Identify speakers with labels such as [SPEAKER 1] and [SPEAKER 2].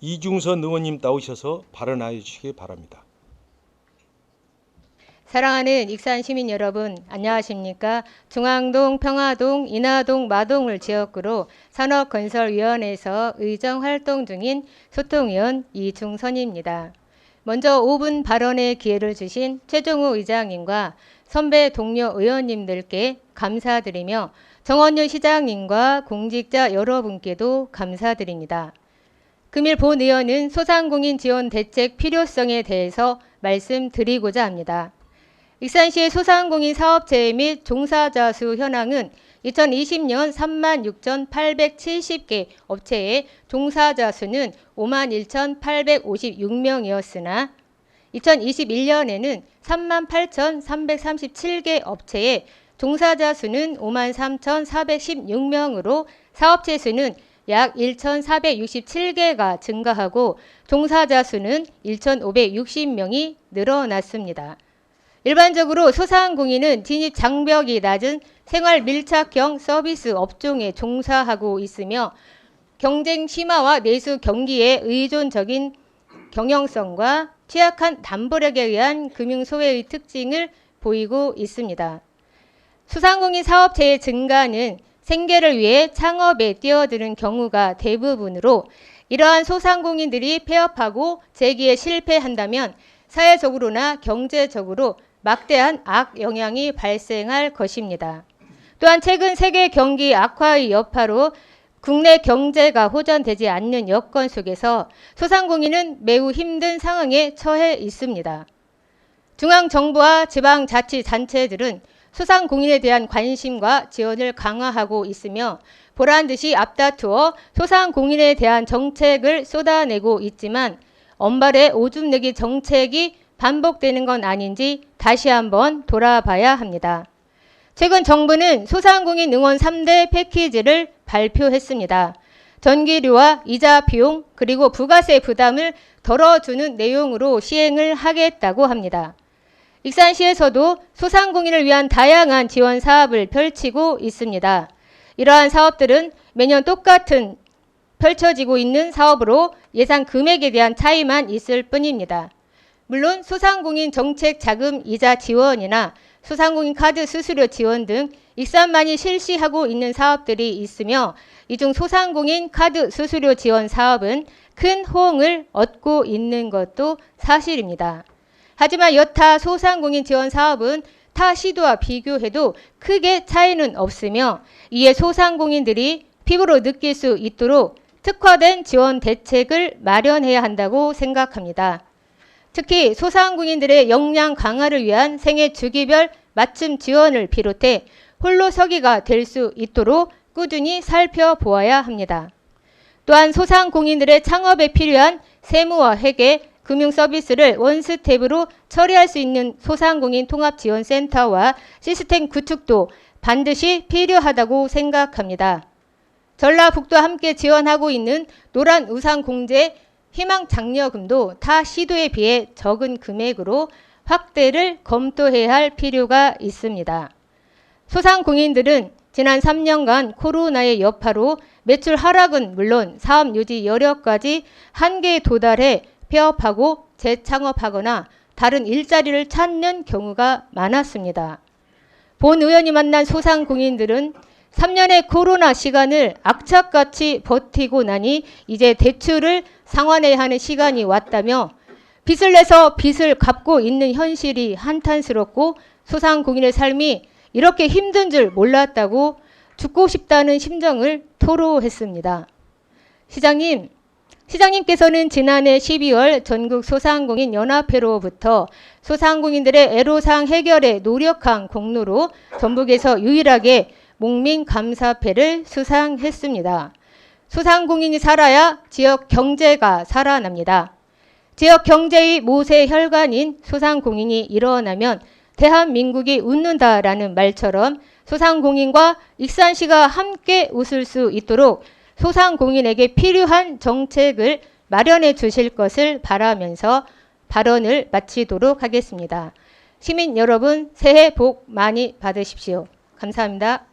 [SPEAKER 1] 이중선 의원님 나오셔서 발언하여 주시기 바랍니다.
[SPEAKER 2] 사랑하는 익산 시민 여러분, 안녕하십니까? 중앙동, 평화동, 인하동, 마동을 지역구로 산업건설위원회에서 의정 활동 중인 소통위원 이중선입니다. 먼저 5분 발언의 기회를 주신 최종우 의장님과 선배 동료 의원님들께 감사드리며 정원윤 시장님과 공직자 여러분께도 감사드립니다. 금일 본 의원은 소상공인 지원 대책 필요성에 대해서 말씀드리고자 합니다. 익산시의 소상공인 사업체 및 종사자 수 현황은 2020년 36,870개 업체의 종사자 수는 51,856명이었으나 2021년에는 38,337개 업체의 종사자 수는 53,416명으로 사업체 수는 약 1,467개가 증가하고 종사자 수는 1,560명이 늘어났습니다. 일반적으로 소상공인은 진입 장벽이 낮은 생활 밀착형 서비스 업종에 종사하고 있으며 경쟁 심화와 내수 경기에 의존적인 경영성과 취약한 담보력에 의한 금융 소외의 특징을 보이고 있습니다. 소상공인 사업체의 증가는 생계를 위해 창업에 뛰어드는 경우가 대부분으로 이러한 소상공인들이 폐업하고 재기에 실패한다면 사회적으로나 경제적으로 막대한 악 영향이 발생할 것입니다. 또한 최근 세계 경기 악화의 여파로 국내 경제가 호전되지 않는 여건 속에서 소상공인은 매우 힘든 상황에 처해 있습니다. 중앙정부와 지방자치단체들은 소상공인에 대한 관심과 지원을 강화하고 있으며 보란 듯이 앞다투어 소상 공인에 대한 정책을 쏟아내고 있지만 엄발의 오줌 내기 정책이 반복되는 건 아닌지 다시 한번 돌아봐야 합니다. 최근 정부는 소상공인 응원 3대 패키지를 발표했습니다. 전기료와 이자 비용 그리고 부가세 부담을 덜어주는 내용으로 시행을 하겠다고 합니다. 익산시에서도 소상공인을 위한 다양한 지원 사업을 펼치고 있습니다. 이러한 사업들은 매년 똑같은 펼쳐지고 있는 사업으로 예상 금액에 대한 차이만 있을 뿐입니다. 물론 소상공인 정책 자금 이자 지원이나 소상공인 카드 수수료 지원 등 익산만이 실시하고 있는 사업들이 있으며 이 중 소상공인 카드 수수료 지원 사업은 큰 호응을 얻고 있는 것도 사실입니다. 하지만 여타 소상공인 지원 사업은 타 시도와 비교해도 크게 차이는 없으며 이에 소상공인들이 피부로 느낄 수 있도록 특화된 지원 대책을 마련해야 한다고 생각합니다. 특히 소상공인들의 역량 강화를 위한 생애 주기별 맞춤 지원을 비롯해 홀로 서기가 될 수 있도록 꾸준히 살펴보아야 합니다. 또한 소상공인들의 창업에 필요한 세무와 회계, 금융 서비스를 원스텝으로 처리할 수 있는 소상공인 통합지원센터와 시스템 구축도 반드시 필요하다고 생각합니다. 전라북도와 함께 지원하고 있는 노란 우산 공제 희망 장려금도 타 시도에 비해 적은 금액으로 확대를 검토해야 할 필요가 있습니다. 소상공인들은 지난 3년간 코로나의 여파로 매출 하락은 물론 사업 유지 여력까지 한계에 도달해 폐업하고 재창업하거나 다른 일자리를 찾는 경우가 많았습니다. 본 의원이 만난 소상공인들은 3년의 코로나 시간을 악착같이 버티고 나니 이제 대출을 상환해야 하는 시간이 왔다며 빚을 내서 빚을 갚고 있는 현실이 한탄스럽고 소상공인의 삶이 이렇게 힘든 줄 몰랐다고 죽고 싶다는 심정을 토로했습니다. 시장님, 시장님께서는 지난해 12월 전국 소상공인 연합회로부터 소상공인들의 애로사항 해결에 노력한 공로로 전북에서 유일하게 목민 감사패를 수상했습니다. 소상공인이 살아야 지역 경제가 살아납니다. 지역 경제의 모세 혈관인 소상공인이 일어나면 대한민국이 웃는다라는 말처럼 소상공인과 익산시가 함께 웃을 수 있도록 소상공인에게 필요한 정책을 마련해 주실 것을 바라면서 발언을 마치도록 하겠습니다. 시민 여러분 새해 복 많이 받으십시오. 감사합니다.